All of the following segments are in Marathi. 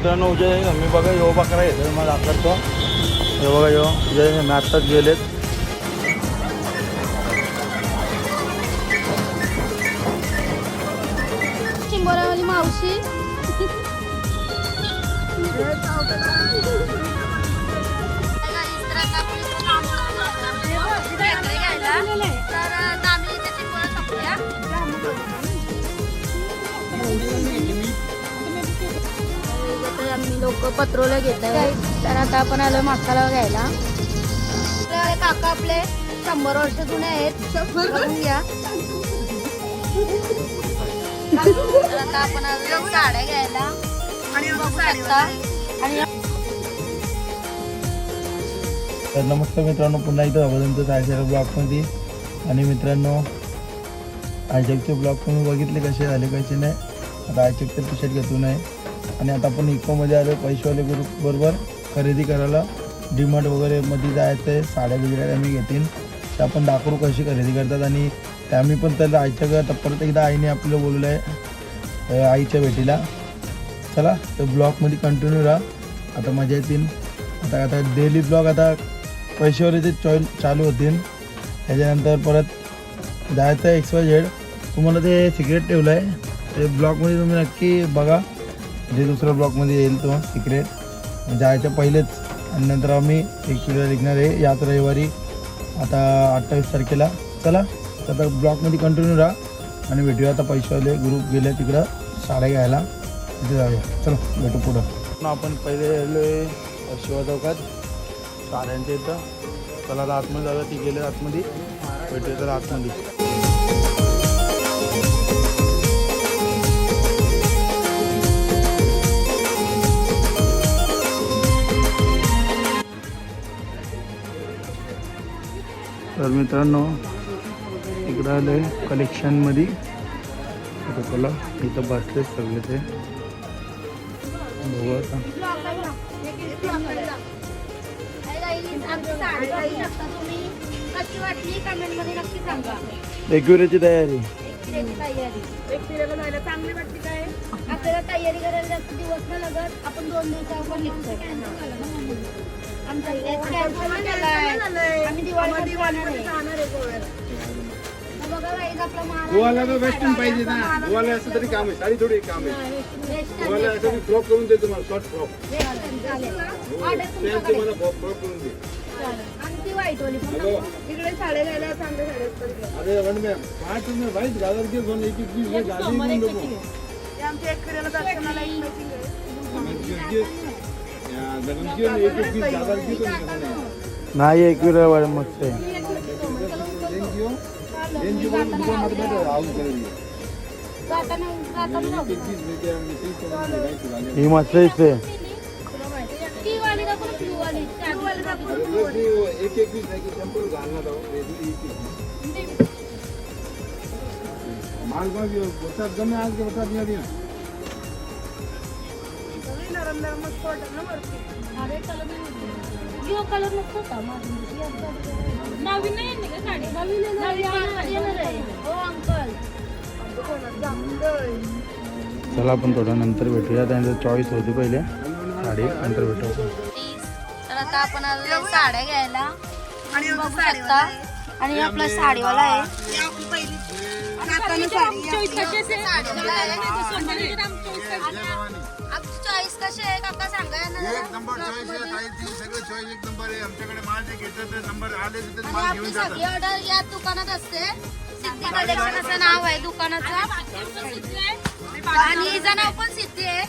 मित्रांनो उद्या मी बघा यो बकरा येतो मला दाखवतो हे बघा यो. उद्या मी आत्ताच गेलेत. चिंबोरावाली मावशी. आम्ही लोक पत्रोला घेत आहे. तर आता आपण आलो मसाला घ्यायला काका आपले शंभर वर्ष जुने आहेत. घ्या आता आपण आलो साड्या घ्यायला. आणि बघू शकता. आणि तर नमस्कार मित्रांनो पुन्हा एकदा अगोदरचं तायच्या ब्लॉगमध्ये आणि मित्रांनो आयजॅकचे ब्लॉग तुम्ही बघितले कसे झाले कसे नाही आता आयजॅकचं टी शर्ट घेतो नाही. आणि आता आपण इकोमध्ये आलो पैसेवाले ग्रुप बरोबर. खरेदी करायला डिमार्ट वगैरे मध्ये जायचं आहे साड्या वगैरे आम्ही घेतील त्या आपण दाखवू कशी खरेदी करतात आणि त्या आम्ही पण त्याला आईच्या घरात आता परत एकदा आईने आपलं बोललं आहे आईच्या भेटीला. चला तर ब्लॉगमध्ये कंटिन्यू राहा. आता मजा येतील. आता आता डेली ब्लॉग आता पैशावरचे चॉईल चालू होतील. त्याच्यानंतर परत जायचं आहे एक्स वाय झेड तुम्हाला ते सिक्रेट ठेवलं आहे ते ब्लॉगमध्ये तुम्ही नक्की बघा. जे दुसऱ्या ब्लॉकमध्ये येईल तो सिक्रेट जायच्या पहिलेच. आणि नंतर आम्ही एक व्हिडिओ निघणार आहे याच रविवारी आता अठ्ठावीस तारखेला. चला तर आता कंटिन्यू राहा आणि भेटूया आता पैशावाले ग्रुप गेले तिकडं साड्या घ्यायला. तिथे जाऊया. चलो भेटू पुढं. आपण पहिले आलो आहे शिवा चौकात साड्यांच्या इथं. चला आता आतमध्ये जाऊया ती गेले आतमध्ये. भेटूया तर आतमध्ये. तर मित्रांनो इकडं आलं आहे कलेक्शनमध्ये आता चला इथं बसले सगळे ते बघू आता. कशी वाटली कमेंटमध्ये नक्की सांगा एकविरेची आपल्याला तयारी करायला जास्त दिवस नाही लागत. आपण दोन दिवसावर निघतोय आमचा cancel केलाय. आम्ही दिवाळीमध्ये जाणार आहे. मग बघा guys, आपला माल गोवाला तर वेस्टर्न पाहिजे ना गोवाला असं तरी काम आहे साडी थोडी काम आहे Western गोवाला असं मी फ्रॉक करून देतो मला शॉर्ट फ्रॉक western चालेल. Order त्यांचे तुमच्याकडे. मला फ्रॉक करून दे चालेल. आणि ती white वाली पण हॅलो इकडे साड्या घ्यायला चांगल्या साड्या असतात. अरे वन मॅम पाच में भाई गाजर के दोन एक एक पीस ते आमच्या एक फिरायला दर्शनाला एक matching आहे. गगन की एक एक पीस गाजर की तो निकलना नाही एकविरा मस्त आहे एनजीओ एनजीओ मुझे मत बैठो आउट कर दिए जाताना जाताना नको. एक पीस लेके हम इसे तो भाई गाली ही मस्त दिसते ती वाली दाखव ना, blue वाली. blue वाली दाखव. अरे वो एक एक पीस गमे आज के बता दिया दिया अरे कलर नाही यो कलर नको का नवीन नाही आहे का साडी? नवीन येणार आहे. हो अंकल. चला आपण थोडं नंतर भेटूया. त्यांचं चॉईस होती पहिले. साडी नंतर भेटू तर आता आपण आलो साड्या घ्यायला. आणि बघू शकता. आणि आपला साडीवाला आहे. आहे. आमची चॉईस कशी आहे? काका सांगा यांना एक नंबर चॉईस आहे ताई. ती सगळं चॉईस एक नंबर आहे. आमच्याकडे माल जे घेतात ते नंबर आले तिथे आणि माल आपली घेऊन सगळी जातात. ऑर्डर या दुकानात असते. सिद्धी कलेक्शन असं नाव आहे दुकानाचं. आणि हिचं नाव पण सिद्धी आहे.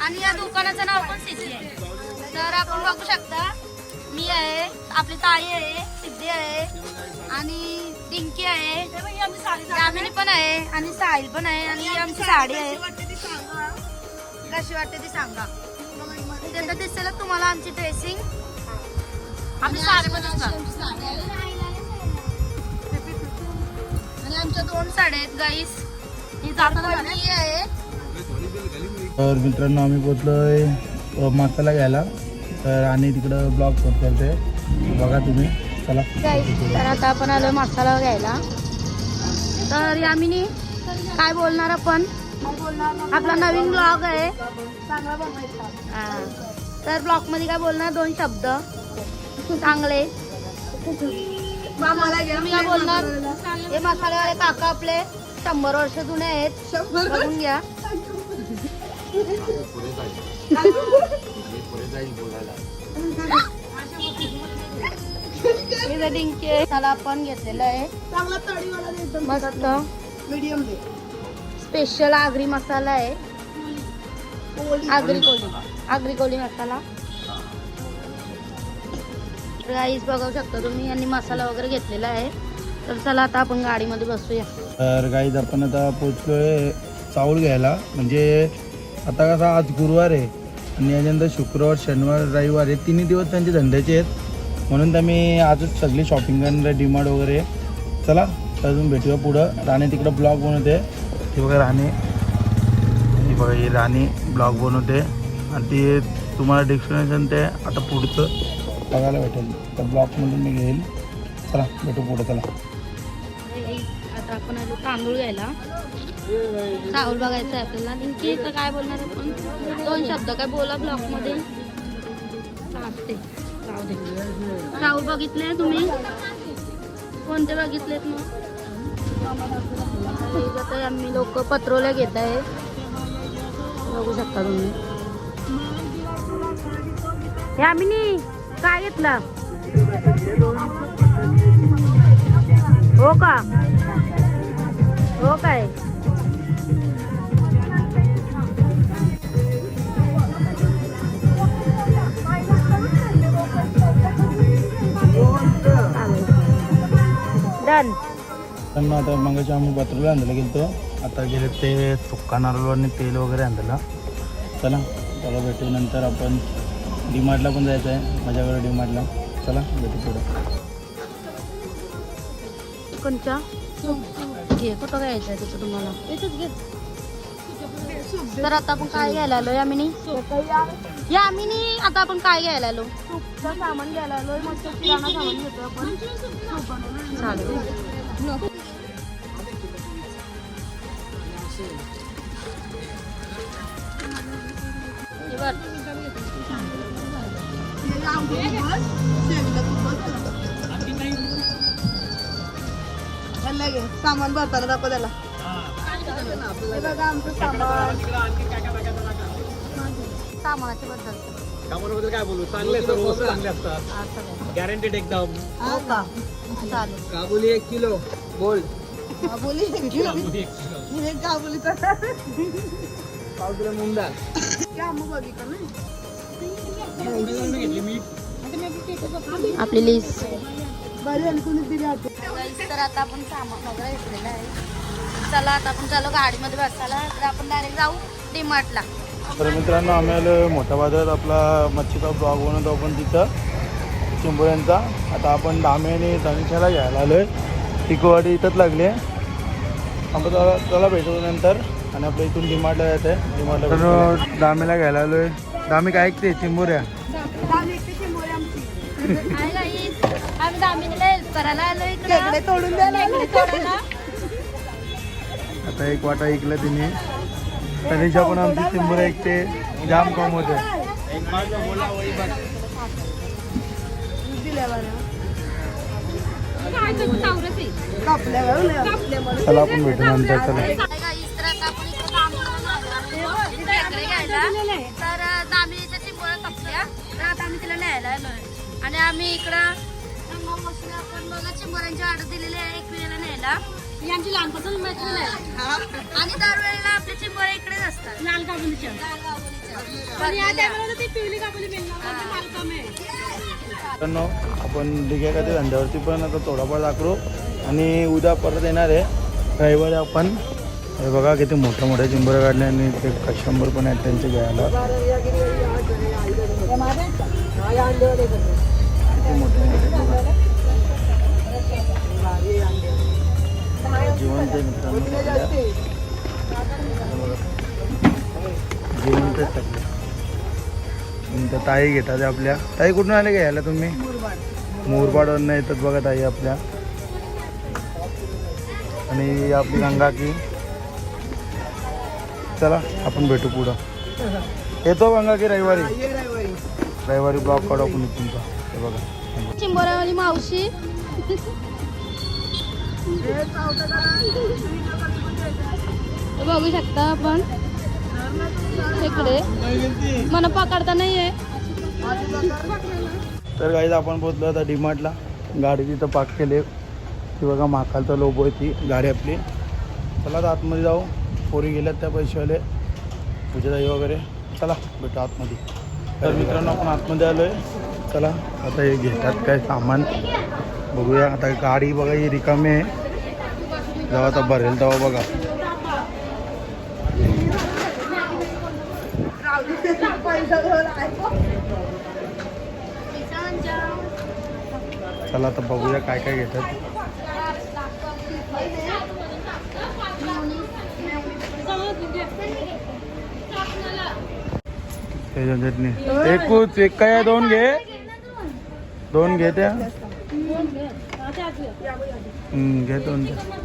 आणि या दुकानाचं नाव पण सिद्धी आहे. तर आपण बघू शकता मी आहे आपली ताई आहे सिद्धी आहे. आणि डिंकी आहे. यामिनी पण आहे आणि साहिल पण आहे आणि ही आमची साडी आहे. कशी वाटते ती सांगा. तिथे दिसेल तुम्हाला आमची ड्रेसिंग आम्ही आणि आमच्या दोन साड्या आहेत गाईस ही जाताना आहे. तर मित्रांनो आम्ही पोचलोय अ, मसाला घ्यायला. तर आणि तिकडं ब्लॉग करते बघा तुम्ही. चला तर आता आपण आलो मसाला घ्यायला. तर यामिनी काय बोलणार आपण? आपला नवीन ब्लॉग आहे. हा. तर ब्लॉगमध्ये काय बोलणार? दोन शब्द. चांगले. काय बोलणार? हे मसालेवाले काका आपले शंभर वर्ष जुने आहेत. बघून घ्या. इथे डिंकी आहे. त्याला आपण घेतलेलं आहे. मस्त. मीडियम दे. स्पेशल आगरी मसाला आहे. आगरी कोली. आगरी कोली मसाला. राईस बघू शकता तुम्ही. यांनी मसाला वगैरे घेतलेला आहे. तर चला आता आपण गाडीमध्ये बसूया. तर गाईज आपण आता पोचलोय चावल घ्यायला. म्हणजे आता कसा आज गुरुवार आहे आणि याच्यानंतर शुक्रवार शनिवार रविवार हे तिन्ही दिवस त्यांचे धंद्याचे आहेत. म्हणून तर मी आजच सगळी शॉपिंग करणार डिमार्ट वगैरे. चला तर अजून भेटूया पुढं. राणे तिकडं ब्लॉग बनवते. हे बघा राणे. ही बघा ही राणी ब्लॉग बनवते. आणि ते तुम्हाला डेस्टिनेशन ते आता पुढचं बघायला भेटेल. तर ब्लॉगमधून मी घेईल. चला भेटू पुढं चला. आता आपण आलो तांदूळ घ्यायला. चावल बघायचं आहे आपल्याला. डिंकी तर काय बोलणार आपण? दोन शब्द काय? बोला ब्लॉकमध्ये चालते राहू बघितले तुम्ही? कोणते बघितलेत मग? ठीक आहे, आता आम्ही लोक पत्रोल्या घेत आहे. बघू शकता तुम्ही. हे आम्ही काय घेतला? हो का? हो काय? डन पण आता मगाशी आम्ही बत्रूला आणलेला गेलो आता गेले ते सुक्का नारळ आणि तेल वगैरे आणलेला चला चला भेटू नंतर आपण. डीमार्टला पण जायचं आहे माझ्याकडे डीमार्टला. चला भेटू पुढं. कोणच्या घे कुठं घ्यायचं आहे तिथं तुम्हाला? तर आता आपण काय घ्यायला आलो यामिनी यामिनी आता आपण काय घ्यायला आलो? सामान घ्यायला आलो मस्त किराणा सामान घेतो आपण. चालेल. हे बघ. घे सामान भरताना दाखव त्याला. हे बघा आमचं सामान. सामानाच्या बद्दल काय बोलू? चांगले सर्व वस्तू चांगले असतात. असं काय. गॅरंटेड एकदम. हो का? चालेल. काबुली एक किलो. गोल्ड काबुली काबुली एक किलो? हे काबुली तर पाव किलो मुंडा. क्या मग बघितलं ना घेतली मी आपली लिस्ट बरी दिली होती तर आता आपण सामान वगैरे घेतलेलं आहे. चला आता आपण चालू गाडीमध्ये बसायला. तर आपण डायरेक्ट जाऊ डीमार्टला तर मित्रांनो आम्ही आलो मोठ्या बाजारात आपला मच्छीचा ब्लॉग बनवतो आपण तिथं चिंबोऱ्यांचा. आता आपण दामे आणि तनिषाला घ्यायला आलो आहे टिकोवाडी इथंच लागली आहे. आपण चला चला भेटू नंतर. आणि आपल्या इथून डिमार्टला जायचं आहे. डिमार्टला दामेला घ्यायला आलो आहे दामे काय ऐकते? चिंबोऱ्या. काय guys? आम्ही दामिनीला हेल्प करायला आलो खेकडे इकडे तोडून द्यायला तोडायला. आता एक वाटा ऐकलं तिने. तनिषा पण आमची चिंबोऱ्या ऐकते जाम कम होते चला आपण भेटू नंतर चला? तर. तर दामिनीच्या कापल्या तर आता आम्ही तिला न्यायला आलोय आणि आम्ही इकडं रंगापासून आपण बघा चिंबोऱ्यांची ऑर्डर दिलेली आहे एक वेळेला न्यायला ही आमची लहानपासून मैत्रीण आहे. आणि दरवेळेला आपले इकडेच असतात. लाल काबुलीच्या मित्रांनो आपण डिग्या का ते धंद्यावरती पण आता थोडाफार दाखवू आणि उद्या परत येणार आहे. रविवारी आपण हे बघा किती मोठ्या मोठ्या चिंबर काढले आणि ते कस्टमर पण आहेत त्यांचे घ्यायला. किती मोठे मोठे बघा. जिवंत जिवंत नंतर ताई घेतात आपल्या. ताई कुठून आले घ्यायला तुम्ही? मोरबाडवरनं येतात बघा ताई आपल्या. आणि आपली गंगा की. चला आपण भेटू पुढं. येतो गंगा की रविवारी? रविवारी ब्लॉक काढू आपण तुमचा हे बघा. चिंबोरावाली मावशी. बघू शकता आपण. इकडे. मला पकडता नाहीये. तर गाईज आपण पोहोचलो आता डीमार्टला गाडी तिथं पार्क केले. ती बघा महाकालचा लोबो आहे ती. गाडी आपली. चला आता आतमध्ये जाऊ. पोरी गेल्यात त्या पैसेवाले पूजेदाई वगैरे. चला भेटू आतमध्ये. तर मित्रांनो आपण आतमध्ये आलो आहे चला आता हे घेतात काय सामान. बघूया. आता गाडी बघा ही रिकामी आहे. जेव्हा आता भरेल तेव्हा बघा. चला आता बघूया काय काय घेतात. चटणी एकूच एक काय दोन घे. दोन घे त्या. हम्म, घे दोन त्या.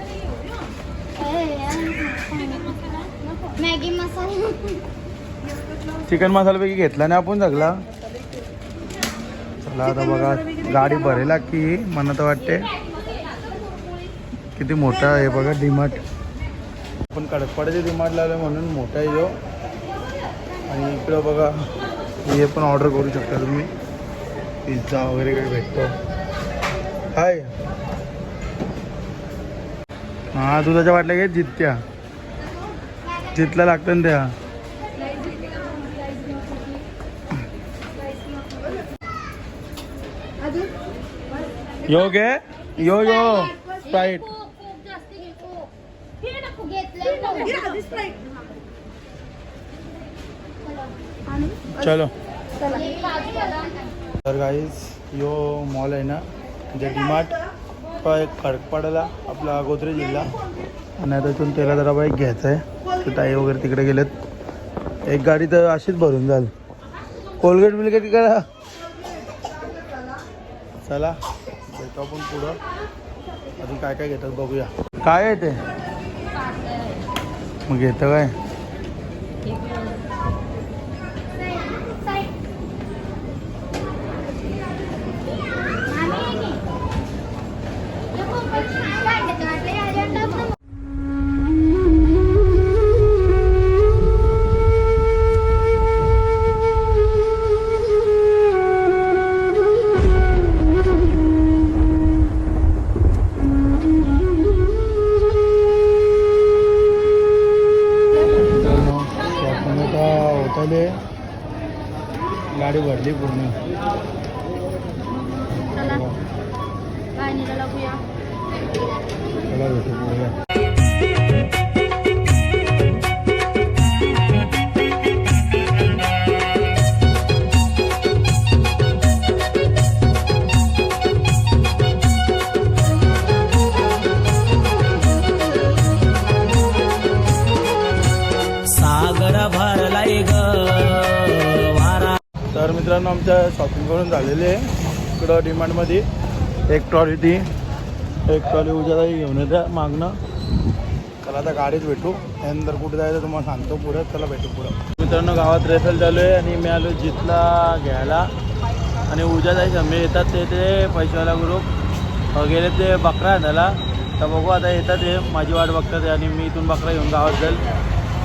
मॅगी मसाला. चिकन मसालापैकी घेतला नाही आपण सगळा. चला आता बघा गाडी भरेला की मला तर वाटते किती मोठा आहे बघा डिमार्ट. आपण कडकपाड्याचे डिमार्ट लावलं म्हणून मोठा आहे जो आणि इकडं बघा हे पण ऑर्डर करू शकता तुम्ही. पिझ्झा वगैरे काही भेटतो. हाय हा दुधाच्या वाटल्या घे जित्त्या जितला लागतं ना त्या. यो घे. यो यो. स्प्राईट चलो. तर गाईज यो मॉल आहे ना म्हणजे डीमार्ट तो एक खडकपाड्याला आपला अगोदर जिल्हा. आणि आता इथून त्याला जरा बाईक घ्यायचं आहे तर ताई वगैरे तिकडे गेलेत. एक गाडी तर अशीच भरून जाल. कोलगेट बिलगेट करा? चला भेटू आपण पुढं. अजून काय काय घेतात बघूया. काय आहे ते? मग घेतं काय? शॉपिंग करून झालेले आहे. इकडं डिमांडमध्ये एक ट्रॉली ती एक ट्रॉली उद्यालाही घेऊन येत्या मागणं चला आता गाडीच भेटू. त्यानंतर कुठे जायचं तुम्हाला सांगतो पुढे. चला भेटू पुढं. मित्रांनो गावात रेसल चालू आहे आणि मी आलो जितला घ्यायला. आणि उद्या जायचं मी येतात ते ते पैशावाला ग्रुप वगैरे हो, गेले ते बकरा त्याला तर बघू आता येतात ते. माझी वाट बघतात आणि मी इथून बकरा घेऊन गावात जाईल.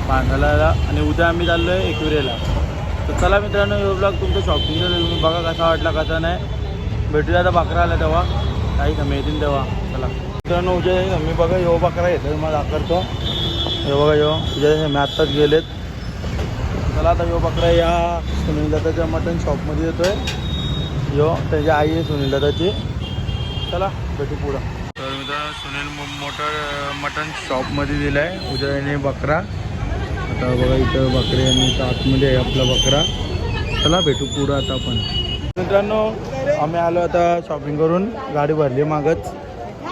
बांधायला आणि उद्या आम्ही चाललो आहे एकविरेला तर चला मित्रांनो हे ब्लॉग तुमचं शॉपिंगचं तुम्ही बघा कसा वाटला कसा नाही. भेटूया आता बकरा आला तेव्हा. काही कमी येतील तेव्हा. चला. मित्रांनो उद्या मी बघा यो बकरा येतो मला दाखवतो. हे बघा यो. उद्या मी आत्ताच गेलेत. चला आता यो बकरा या सुनील दादाच्या मटन शॉपमध्ये येतोय. यो त्याची आई आहे सुनील दादाची चला भेटू पुढं. तर मित्रांनो सुनील मोटर मटन शॉपमध्ये दिला आहे उद्या याने बकरा. आता बघा इथं बकरे आणि इथं आतमध्ये आहे आपला बकरा. चला भेटू पुढं आता आपण. मित्रांनो आम्ही आलो आता शॉपिंग करून. गाडी भरली मागच.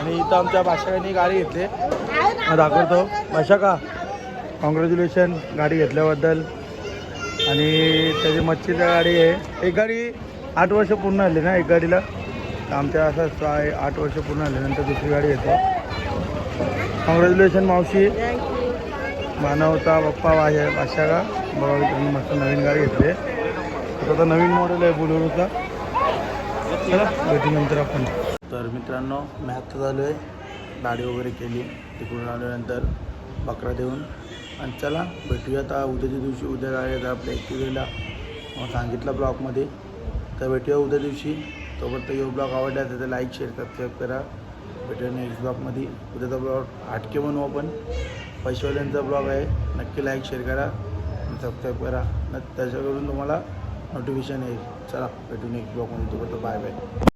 आणि इथं आमच्या भाषकांनी गाडी घेतली. दाखवतो. भाषा का? कॉंग्रॅच्युलेशन गाडी घेतल्याबद्दल. आणि त्याची मच्छीच्या गाडी आहे. एक गाडी आठ वर्ष पूर्ण झाली ना एक गाडीला? तर आमच्या असं आहे आठ वर्ष पूर्ण झाल्यानंतर दुसरी गाडी येते. कॉंग्रॅच्युलेशन मावशी. मानवता बाप्पा वाशा वाशा का बघा मित्रांनो मस्त नवीन गाडी घेतली आहे आता नवीन मॉडेल आहे बुलेरोचा चला भेटूनंतर आपण. तर मित्रांनो मी आत्ता झालो आहे. गाडी वगैरे केली. तिकडून आल्यानंतर बकरा देऊन. आणि चला भेटूया आता. उद्याच्या दिवशी उद्या गाडी आहे आपल्या ॲक्टिव्हीला सांगितलं ब्लॉगमध्ये. तर भेटूया उद्या दिवशी. तोपर्यंत यो ब्लॉग आवडला तर लाईक शेअर सबस्क्राईब करा. भेटूया नेक्स्ट ब्लॉगमध्ये. उद्याचा ब्लॉग हटके बनवू आपण. पैशावाल्यांचा ब्लॉग आहे. नक्की लाईक शेअर करा आणि सबस्क्राईब करा. न त्याच्याकडून तुम्हाला नोटिफिकेशन येईल. चला भेटू नेक्स्ट म्हणून तोपर्यंत बाय बाय